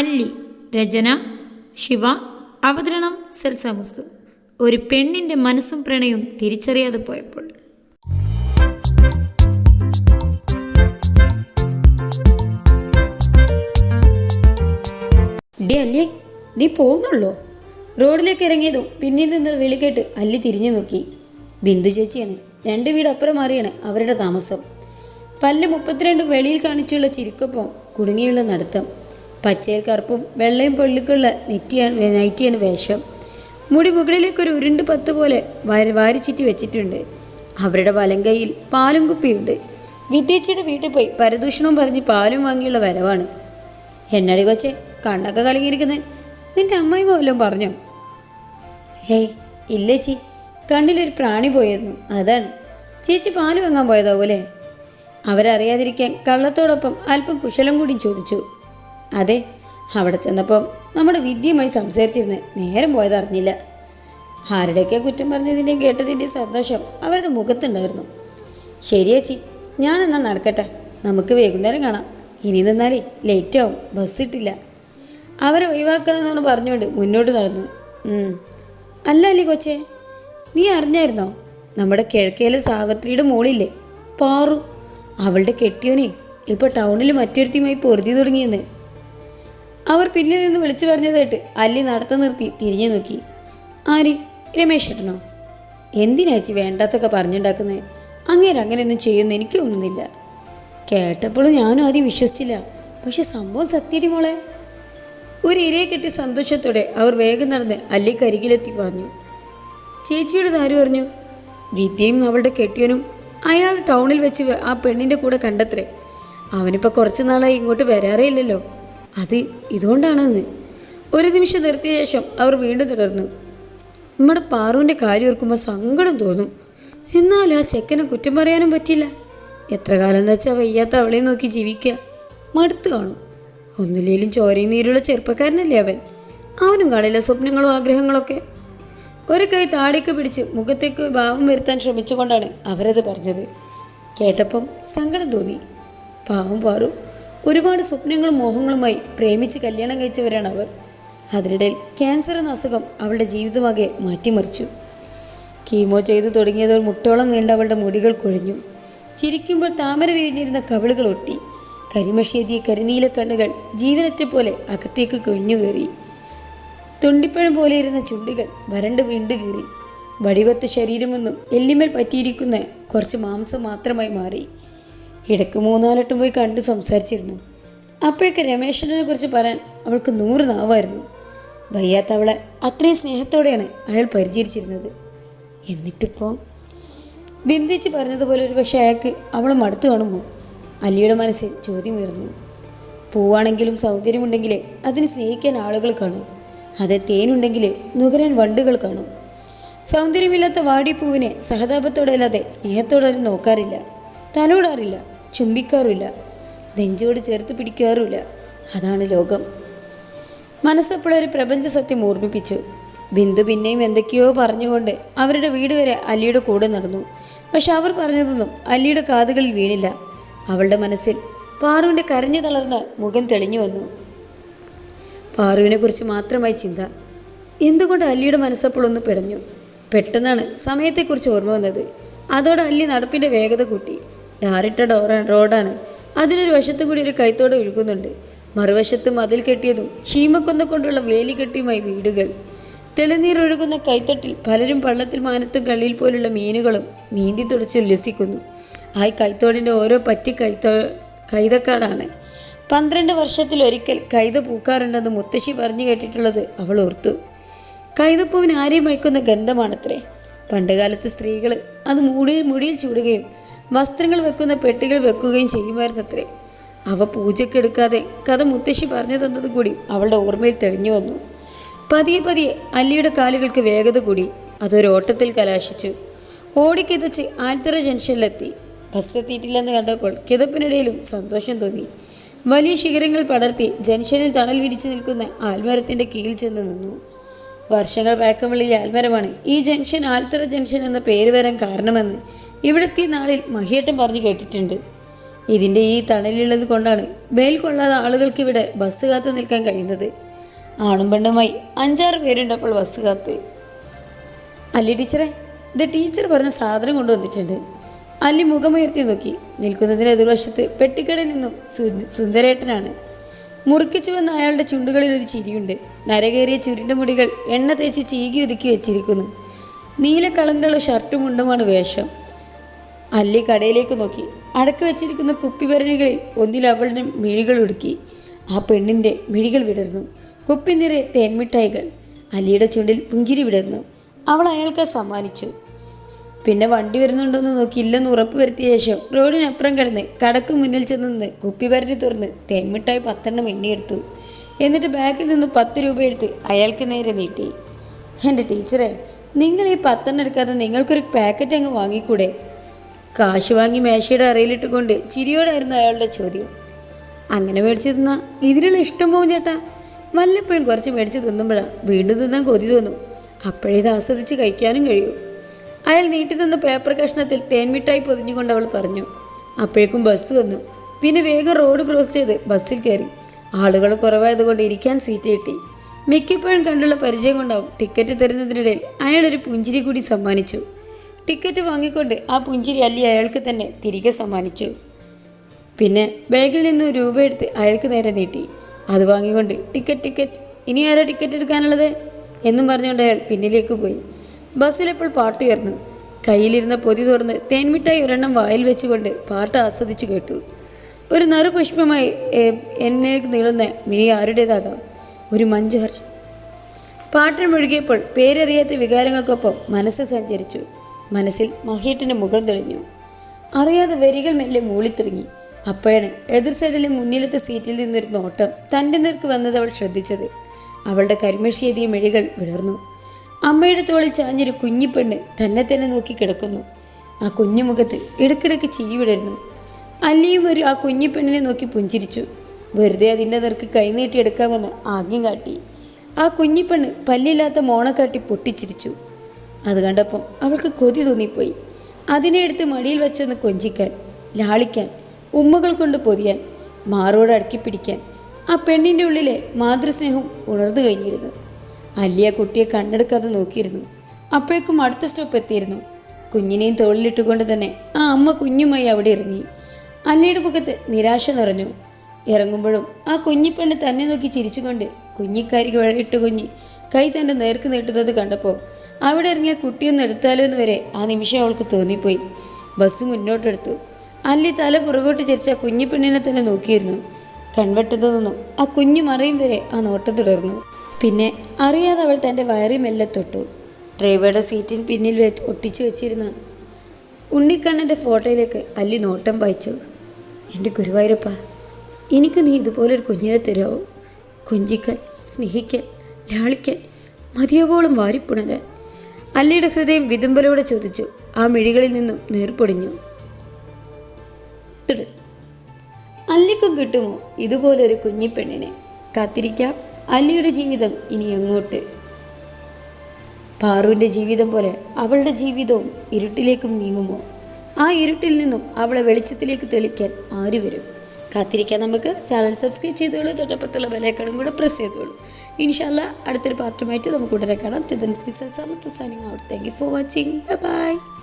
അല്ലി രചന ശിവ അവതരണം സെൽസാമുസ്തു ഒരു പെണ്ണിന്റെ മനസ്സും പ്രണയവും തിരിച്ചറിയാതെ പോയപ്പോൾ. അല്ലേ നീ പോകുന്നുള്ളോ? റോഡിലേക്ക് ഇറങ്ങിയതും പിന്നിൽ നിന്ന് വിളി കേട്ട് അല്ലി തിരിഞ്ഞു നോക്കി. ബിന്ദു ചേച്ചിയാണ് രണ്ട് വീട് അപ്പുറം മാറിയാണ് അവരുടെ താമസം. പല്ല് മുപ്പത്തിരണ്ട് വെളിയിൽ കാണിച്ചുള്ള ചിരിക്കൊപ്പം കുടുങ്ങിയുള്ള നടത്തം. പച്ചയിൽ കറുപ്പും വെള്ളയും പൊള്ളിക്കുള്ള നെറ്റിയാണ് നൈറ്റിയാണ് വേഷം. മുടി മുകളിലേക്ക് ഒരു ഉരുണ്ട് പത്ത് പോലെ വാരി വാരിച്ചിറ്റി വെച്ചിട്ടുണ്ട്. അവരുടെ വലം കൈയിൽ പാലും കുപ്പിയുണ്ട്. വിദ്യച്ചയുടെ വീട്ടിൽ പോയി പരദൂഷണവും പറഞ്ഞ് പാലും വാങ്ങിയുള്ള വരവാണ്. എന്നടി കൊച്ചെ കണ്ണൊക്കെ കലങ്ങിയിരിക്കുന്നത് നിന്റെ അമ്മായി പോലും പറഞ്ഞു? ഹേയ് ഇല്ല ചേച്ചി കണ്ണിലൊരു പ്രാണി പോയിരുന്നു. അതാണ്. ചേച്ചി പാൽ വാങ്ങാൻ പോയതാവൂലേ? അവരറിയാതിരിക്കാൻ കള്ളത്തോടൊപ്പം അല്പം കുശലം കൂടി ചോദിച്ചു. അതെ അവിടെ ചെന്നപ്പം നമ്മുടെ വിദ്യയുമായി സംസാരിച്ചിരുന്ന് നേരം പോയത് അറിഞ്ഞില്ല. ആരുടെയൊക്കെ കുറ്റം പറഞ്ഞതിന്റെയും കേട്ടതിന്റെയും സന്തോഷം അവരുടെ മുഖത്തുണ്ടായിരുന്നു. ശരിയേച്ചി ഞാനെന്നാ നടക്കട്ടെ. നമുക്ക് വൈകുന്നേരം കാണാം. ഇനി നിന്നാലേ ലേറ്റാവും ബസ്സിട്ടില്ല അവരെ ഒഴിവാക്കണമെന്നാണ് പറഞ്ഞുകൊണ്ട് മുന്നോട്ട് നടന്നു. അല്ല അല്ലേ കൊച്ചേ നീ അറിഞ്ഞായിരുന്നോ? നമ്മുടെ കിഴക്കേലെ സാവത്രിയുടെ മോളില്ലേ? പാറു. അവളുടെ കെട്ടിയോനെ ഇപ്പോൾ ടൗണിൽ മറ്റൊരുത്തിയുമായി പൊരുതി തുടങ്ങിയെന്ന്. അവർ പിന്നിൽ നിന്ന് വിളിച്ചു പറഞ്ഞതായിട്ട് അല്ലി നടത്തം നിർത്തി തിരിഞ്ഞു നോക്കി. ആര്? രമേശ് ഏട്ടനോ എന്തിനാച്ചി വേണ്ടാത്തൊക്കെ പറഞ്ഞുണ്ടാക്കുന്നത് അങ്ങേര് അങ്ങനെയൊന്നും ചെയ്യുമെന്ന് എനിക്ക് തോന്നുന്നില്ല. കേട്ടപ്പോഴും ഞാനും ആദ്യം വിശ്വസിച്ചില്ല. പക്ഷെ സംഭവം സത്യടി മോളെ. ഒരു ഇരയെ കെട്ടി സന്തോഷത്തോടെ അവർ വേഗം നടന്ന് അല്ലിക്കരികിലെത്തി പറഞ്ഞു ചേച്ചിയുടെ ദാരു പറഞ്ഞു? വിദ്യയും അവളുടെ കെട്ടിയനും അയാൾ ടൗണിൽ വെച്ച് ആ പെണ്ണിന്റെ കൂടെ കണ്ടത്രേ. അവനിപ്പോൾ കുറച്ച് നാളായി ഇങ്ങോട്ട് വരാറേ ഇല്ലല്ലോ. അത് ഇതുകൊണ്ടാണെന്ന്. ഒരു നിമിഷം നിർത്തിയ ശേഷം അവർ വീണ്ടും തുടർന്നു. നമ്മുടെ പാറുവിന്റെ കാര്യം ഓർക്കുമ്പോൾ സങ്കടം തോന്നും. എന്നാൽ ആ ചെക്കനെ കുറ്റം പറയാനും പറ്റില്ല. എത്ര കാലം എന്ന് വെച്ചാൽ വയ്യാത്ത അവളെ നോക്കി ജീവിക്കുക. മടുത്ത് കാണും. ഒന്നിലേലും ചോരയും നീരുള്ള ചെറുപ്പക്കാരനല്ലേ അവൻ. അവനും കാണില്ല സ്വപ്നങ്ങളും ആഗ്രഹങ്ങളൊക്കെ. ഒരു കൈ താടിക്ക് പിടിച്ച് മുഖത്തേക്ക് ഭാവം വരുത്താൻ ശ്രമിച്ചുകൊണ്ടാണ് അവരത് പറഞ്ഞത്. കേട്ടപ്പം സങ്കടം തോന്നി. പാവം പാറു. ഒരുപാട് സ്വപ്നങ്ങളും മോഹങ്ങളുമായി പ്രേമിച്ച് കല്യാണം കഴിച്ചവരാണ് അവർ. അതിനിടയിൽ ക്യാൻസർ എന്ന അസുഖം അവളുടെ ജീവിതമാകെ മാറ്റിമറിച്ചു. കീമോ ചെയ്തു തുടങ്ങിയതോർ മുട്ടോളം നീണ്ട അവളുടെ മുടികൾ കൊഴിഞ്ഞു. ചിരിക്കുമ്പോൾ താമര വിരിഞ്ഞിരുന്ന കവിളുകൾ ഒട്ടി. കരിമഷേതിയ കരിനീല കണ്ണുകൾ ജീവനറ്റ പോലെ അകത്തേക്ക് കൊഴിഞ്ഞു കയറി. തൊണ്ടിപ്പഴം പോലെ ഇരുന്ന ചുണ്ടുകൾ വരണ്ട് വീണ്ടു കീറി. വടിവത്ത ശരീരമൊന്നും എല്ലിമേൽ പറ്റിയിരിക്കുന്ന കുറച്ച് മാംസം മാത്രമായി മാറി. ഇടയ്ക്ക് മൂന്നാലട്ടം പോയി കണ്ട് സംസാരിച്ചിരുന്നു. അപ്പോഴൊക്കെ രമേശനെ കുറിച്ച് പറയാൻ അവൾക്ക് നൂറ് നാവായിരുന്നു. വയ്യാത്ത അവളെ അത്രയും സ്നേഹത്തോടെയാണ് അയാൾ പരിചരിച്ചിരുന്നത്. എന്നിട്ടിപ്പോൾ ബിന്ദിച്ച് പറഞ്ഞതുപോലെ ഒരു പക്ഷേ അയാൾക്ക് അവളെ മടുത്തു കാണുമ്പോൾ അലിയുടെ മനസ്സിൽ ചോദ്യം ഉയർന്നു. പൂവാണെങ്കിലും സൗന്ദര്യമുണ്ടെങ്കിൽ അതിന് സ്നേഹിക്കാൻ ആളുകൾ കാണും. അത് തേനുണ്ടെങ്കിൽ നുകരാൻ വണ്ടുകൾ കാണും. സൗന്ദര്യമില്ലാത്ത വാടിപ്പൂവിനെ സഹതാപത്തോടെ അല്ലാതെ സ്നേഹത്തോടെ നോക്കാറില്ല. തലോടാറില്ല. ചുംബിക്കാറുമില്ല. നെഞ്ചോട് ചേർത്ത് പിടിക്കാറുമില്ല. അതാണ് ലോകം. മനസ്സപ്പോൾ ഒരു പ്രപഞ്ച സത്യം ഓർമ്മിപ്പിച്ചു. ബിന്ദു പിന്നെയും എന്തൊക്കെയോ പറഞ്ഞുകൊണ്ട് അവരുടെ വീട് വരെ അലിയുടെ കൂടെ നടന്നു. പക്ഷെ അവർ പറഞ്ഞതൊന്നും അലിയുടെ കാതുകളിൽ വീണില്ല. അവളുടെ മനസ്സിൽ പാറുവിന്റെ കരഞ്ഞു തളർന്ന മുഖം തെളിഞ്ഞു വന്നു. പാറുവിനെ കുറിച്ച് മാത്രമായി ചിന്ത. എന്തുകൊണ്ട് അല്ലിയുടെ മനസ്സപ്പോൾ ഒന്ന് പിടഞ്ഞു? പെട്ടെന്നാണ് സമയത്തെക്കുറിച്ച് ഓർമ്മ വന്നത്. അതോടെ അല്ലി നടപ്പിന്റെ വേഗത കൂട്ടി. ടാറിട്ട ഡോറ റോഡാണ്. അതിനൊരു വശത്തു കൂടി ഒരു കൈത്തോടെ ഒഴുകുന്നുണ്ട്. മറുവശത്ത് മതിൽ കെട്ടിയതും ക്ഷീമക്കൊന്ന കൊണ്ടുള്ള വേലി കെട്ടിയുമായി വീടുകൾ. തെളിനീരൊഴുകുന്ന കൈത്തട്ടിൽ പലരും പള്ളത്തിൽ മാനത്തും കള്ളിയിൽ പോലുള്ള മീനുകളും നീന്തി തുടച്ച് ഉല്ലസിക്കുന്നു. ആ കൈത്തോടിന്റെ ഓരോ പറ്റി കൈത്തോ കൈതക്കാടാണ്. പന്ത്രണ്ട് വർഷത്തിലൊരിക്കൽ കൈത പൂക്കാറുണ്ടെന്ന് മുത്തശ്ശി പറഞ്ഞു കേട്ടിട്ടുള്ളത് അവൾ ഓർത്തു. കൈതപ്പൂവിന് ആരെയും അഴിക്കുന്ന ഗന്ധമാണത്രേ. പണ്ടുകാലത്ത് സ്ത്രീകൾ അത് മുടിയിൽ മുടിയിൽ ചൂടുകയും വസ്ത്രങ്ങൾ വെക്കുന്ന പെട്ടികൾ വെക്കുകയും ചെയ്യുമായിരുന്നത്രേ. അവ പൂജക്കെടുക്കാതെ കഥ മുത്തശ്ശി പറഞ്ഞു തന്നത് കൂടി അവളുടെ ഓർമ്മയിൽ തെളിഞ്ഞു വന്നു. പതിയെ പതിയെ അല്ലിയുടെ കാലുകൾക്ക് വേഗത കൂടി അതൊരോട്ടത്തിൽ കലാശിച്ചു. ഓടിക്കിതച്ച് ആൽത്തറ ജംഗ്ഷനിലെത്തി. ബസ് എത്തിയിട്ടില്ലെന്ന് കണ്ടപ്പോൾ കിതപ്പിനിടയിലും സന്തോഷം തോന്നി. വലിയ ശിഖരങ്ങൾ പടർത്തി ജംഗ്ഷനിൽ തണൽ വിരിച്ചു നിൽക്കുന്ന ആൽമരത്തിന്റെ കീഴിൽ ചെന്ന് നിന്നു. വർഷങ്ങൾ പഴക്കമുള്ള ഈ ആൽമരമാണ് ഈ ജംഗ്ഷൻ ആൽത്തറ ജംഗ്ഷൻ എന്ന പേര് വരാൻ കാരണമെന്ന് ഇവിടെത്തിയ നാളിൽ മഹിയേട്ടൻ പറഞ്ഞു കേട്ടിട്ടുണ്ട്. ഇതിന്റെ ഈ തണലുള്ളത് കൊണ്ടാണ് വെയിൽ കൊള്ളാതെ ആളുകൾക്ക് ഇവിടെ ബസ് കാത്ത് നിൽക്കാൻ കഴിയുന്നത്. ആണും പെണ്ണുമായി അഞ്ചാറ് പേരുണ്ടപ്പോൾ ബസ് കാത്ത്. അല്ലി ടീച്ചറെ? ഇത് ടീച്ചർ പറഞ്ഞ സാധനം കൊണ്ടുവന്നിട്ടുണ്ട്. അല്ലി മുഖമുയർത്തി നോക്കി. നിൽക്കുന്നതിന് എതിർവശത്ത് പെട്ടിക്കടയിൽ നിന്നും സുന്ദരേട്ടനാണ്. മുറുക്കിച്ചു വന്ന അയാളുടെ ചുണ്ടുകളിൽ ഒരു ചിരിയുണ്ട്. നരകേറിയ ചുരുണ്ട മുടികൾ എണ്ണ തേച്ച് ചീകി ഒതുക്കി വെച്ചിരിക്കുന്നു. നീല ഷർട്ടും മുണ്ടുമാണ് വേഷം. അല്ലി കടയിലേക്ക് നോക്കി. അടക്കി വെച്ചിരിക്കുന്ന കുപ്പിവരണികളിൽ ഒന്നിൽ അവളുടെ മിഴികൾ ഒടുക്കി ആ പെണ്ണിന്റെ മിഴികൾ വിടർന്നു. കുപ്പി നിറയെ തേൻമിഠായികൾ. അലിയുടെ ചുണ്ടിൽ പുഞ്ചിരി വിടർന്നു. അവൾ അയാൾക്ക് സമ്മാനിച്ചു. പിന്നെ വണ്ടി വരുന്നുണ്ടോയെന്ന് നോക്കി ഇല്ലെന്ന് ഉറപ്പ് വരുത്തിയ ശേഷം റോഡിനപ്പുറം കിടന്ന് കടക്ക് മുന്നിൽ ചെന്ന് നിന്ന് വരഞ്ഞ് തുറന്ന് തേൻമിഠായി പത്തെണ്ണം എണ്ണിയെടുത്തു. എന്നിട്ട് ബാഗിൽ നിന്ന് പത്ത് രൂപ എടുത്ത് അയാൾക്ക് നേരെ നീട്ടി. എന്റെ ടീച്ചറെ നിങ്ങൾ ഈ പത്തെണ്ണം എടുക്കാതെ നിങ്ങൾക്കൊരു പാക്കറ്റ് അങ്ങ് വാങ്ങിക്കൂടെ? കാശ് വാങ്ങി മേശയുടെ അറയിലിട്ടുകൊണ്ട് ചിരിയോടായിരുന്നു അയാളുടെ ചോദ്യം. അങ്ങനെ മേടിച്ചു തിന്നാ? ഇതിനുള്ള ഇഷ്ടം പോകും ചേട്ടാ. വല്ലപ്പോഴും കുറച്ച് മേടിച്ച് തിന്നുമ്പോഴാണ് വീണ്ടും തിന്നാൻ കൊതി തോന്നും. അപ്പോഴേ ഇത് ആസ്വദിച്ച് കഴിക്കാനും കഴിയൂ. അയാൾ നീട്ടി തന്ന പേപ്പർ കഷ്ണത്തിൽ തേൻമിട്ടായി പൊതിഞ്ഞുകൊണ്ട് അവൾ പറഞ്ഞു. അപ്പോഴേക്കും ബസ് വന്നു. പിന്നെ വേഗം റോഡ് ക്രോസ് ചെയ്ത് ബസ്സിൽ കയറി. ആളുകൾ കുറവായതുകൊണ്ട് ഇരിക്കാൻ സീറ്റ് കിട്ടി. മിക്കപ്പോഴും കണ്ടുള്ള പരിചയം കൊണ്ടാവും ടിക്കറ്റ് തരുന്നതിനിടയിൽ അയാളൊരു പുഞ്ചിരി കൂടി സമ്മാനിച്ചു. ടിക്കറ്റ് വാങ്ങിക്കൊണ്ട് ആ പുഞ്ചിരി അല്ലി അയാൾക്ക് തന്നെ തിരികെ സമ്മാനിച്ചു. പിന്നെ ബാഗിൽ നിന്ന് രൂപ എടുത്ത് അയാൾക്ക് നേരെ നീട്ടി. അത് വാങ്ങിക്കൊണ്ട് ടിക്കറ്റ് ടിക്കറ്റ് ഇനി ആരാ ടിക്കറ്റ് എടുക്കാനുള്ളത്? എന്നും പറഞ്ഞുകൊണ്ട് അയാൾ പിന്നിലേക്ക് പോയി. ബസ്സിലെപ്പോൾ പാട്ട് ഉയർന്നു. കയ്യിലിരുന്ന പൊതി തുറന്ന് തേൻമിഠായി ഒരെണ്ണം വായിൽ വെച്ചുകൊണ്ട് പാട്ട് ആസ്വദിച്ചു കേട്ടു. ഒരു നറുപുഷ്പമായി എന്നേക്ക് നീളുന്ന മിഴി ആരുടേതാകാം? ഒരു മഞ്ജുഹർഷ പാട്ടിന് മുഴുകിയപ്പോൾ പേരറിയാത്ത വികാരങ്ങൾക്കൊപ്പം മനസ്സ് സഞ്ചരിച്ചു. മനസ്സിൽ മഹേട്ടിന്റെ മുഖം തെളിഞ്ഞു. അറിയാതെ വരികൾ മെല്ലെ മൂളിത്തുടങ്ങി അപ്പോഴാണ് എതിർ സൈഡിലെ മുന്നിലത്തെ സീറ്റിൽ നിന്നൊരു നോട്ടം തന്റെ നേർക്ക് വന്നത് അവൾ ശ്രദ്ധിച്ചത്. അവളുടെ കരിമഷിയെതിയ മിഴികൾ വിടർന്നു അമ്മയുടെ തോളിൽ ചാഞ്ഞൊരു കുഞ്ഞിപ്പെണ്ണ് തന്നെ തന്നെ നോക്കി കിടക്കുന്നു. ആ കുഞ്ഞുമുഖത്ത് ഇടക്കിടക്ക് ചിരി വിടരുന്നു. അല്ലിയും ഒരു ആ കുഞ്ഞിപ്പെണ്ണിനെ നോക്കി പുഞ്ചിരിച്ചു. വെറുതെ അതിന്റെ നേർക്ക് കൈനീട്ടിയെടുക്കാമെന്ന് ആജ്ഞ കാട്ടി. ആ കുഞ്ഞിപ്പെണ്ണ് പല്ലില്ലാത്ത മോണക്കാട്ടി പൊട്ടിച്ചിരിച്ചു. അത് കണ്ടപ്പം അവൾക്ക് കൊതി തോന്നിപ്പോയി. അതിനെ എടുത്ത് മടിയിൽ വെച്ചൊന്ന് കൊഞ്ചിക്കാൻ ലാളിക്കാൻ ഉമ്മകൾ കൊണ്ട് പൊതിയാൻ മാറോട് അടുക്കി പിടിക്കാൻ ആ പെണ്ണിന്റെ ഉള്ളിലെ മാതൃസ്നേഹം ഉണർന്നു കഴിഞ്ഞിരുന്നു. അല്ലിയ കുട്ടിയെ കണ്ണെടുക്കാതെ നോക്കിയിരുന്നു. അപ്പോഴേക്കും അടുത്ത സ്റ്റോപ്പ് എത്തിയിരുന്നു. കുഞ്ഞിനെയും തോളിലിട്ടുകൊണ്ട് തന്നെ ആ അമ്മ കുഞ്ഞുമായി അവിടെ ഇറങ്ങി. അല്ലയുടെ മുഖത്ത് നിരാശ നിറഞ്ഞു. ഇറങ്ങുമ്പോഴും ആ കുഞ്ഞിപ്പെണ്ണ് തന്നെ നോക്കി ചിരിച്ചുകൊണ്ട് കുഞ്ഞിക്കാരിക്ക് വഴിയിട്ട് കുഞ്ഞി കൈ തന്നെ നേർക്ക് നീട്ടുന്നത് കണ്ടപ്പോൾ അവിടെ ഇറങ്ങിയ കുട്ടിയൊന്ന് എടുത്താലോ എന്ന് വരെ ആ നിമിഷം അവൾക്ക് തോന്നിപ്പോയി. ബസ് മുന്നോട്ടെടുത്തു. അല്ലി തല പുറകോട്ട് ചരിച്ച ആ കുഞ്ഞിപ്പെണ്ണിനെ തന്നെ നോക്കിയിരുന്നു. കൺവെട്ടത്തു ആ കുഞ്ഞു മറയും വരെ ആ നോട്ടം തുടർന്നു. പിന്നെ അറിയാതെ അവൾ തന്റെ വയറി മെല്ലെ തൊട്ടു. ഡ്രൈവറുടെ സീറ്റിന് പിന്നിൽ ഒട്ടിച്ചു വെച്ചിരുന്ന ഉണ്ണിക്കണ്ണന്റെ ഫോട്ടോയിലേക്ക് അല്ലി നോട്ടം വായിച്ചു. എന്റെ ഗുരുവായൂരപ്പ എനിക്ക് നീ ഇതുപോലൊരു കുഞ്ഞിനെ തരാവോ? കൊഞ്ചിക്കാൻ സ്നേഹിക്കാൻ ലാളിക്കാൻ മതിയവോളം വാരിപ്പുണരാൻ. അല്ലിയുടെ ഹൃദയം വിതുമ്പലോടെ ചോദിച്ചു. ആ മിഴികളിൽ നിന്നും നേർപ്പൊടിഞ്ഞു അല്ലിക്കും കിട്ടുമോ? ഇതുപോലൊരു കുഞ്ഞിപ്പെണ്ണിനെ. കാത്തിരിക്കാം. അല്ലിയുടെ ജീവിതം ഇനി എങ്ങോട്ട് പാറുവിന്റെ ജീവിതം പോലെ അവളുടെ ജീവിതവും ഇരുട്ടിലേക്കും നീങ്ങുമോ? ആ ഇരുട്ടിൽ നിന്നും അവളെ വെളിച്ചത്തിലേക്ക് തെളിക്കാൻ ആര് വരും? കാത്തിരിക്കാൻ നമുക്ക് ചാനൽ സബ്സ്ക്രൈബ് ചെയ്തോളൂ. തൊട്ടപ്പുറത്തുള്ള ബെലൈക്കണും കൂടെ പ്രസ് ചെയ്തോളൂ. ഇൻഷാല്ല അടുത്തൊരു പാർട്ടുമായിട്ട് നമുക്ക് ഉടനെ കാണാം. തിദൻസ് special Samastha signing out thank you for watching bye bye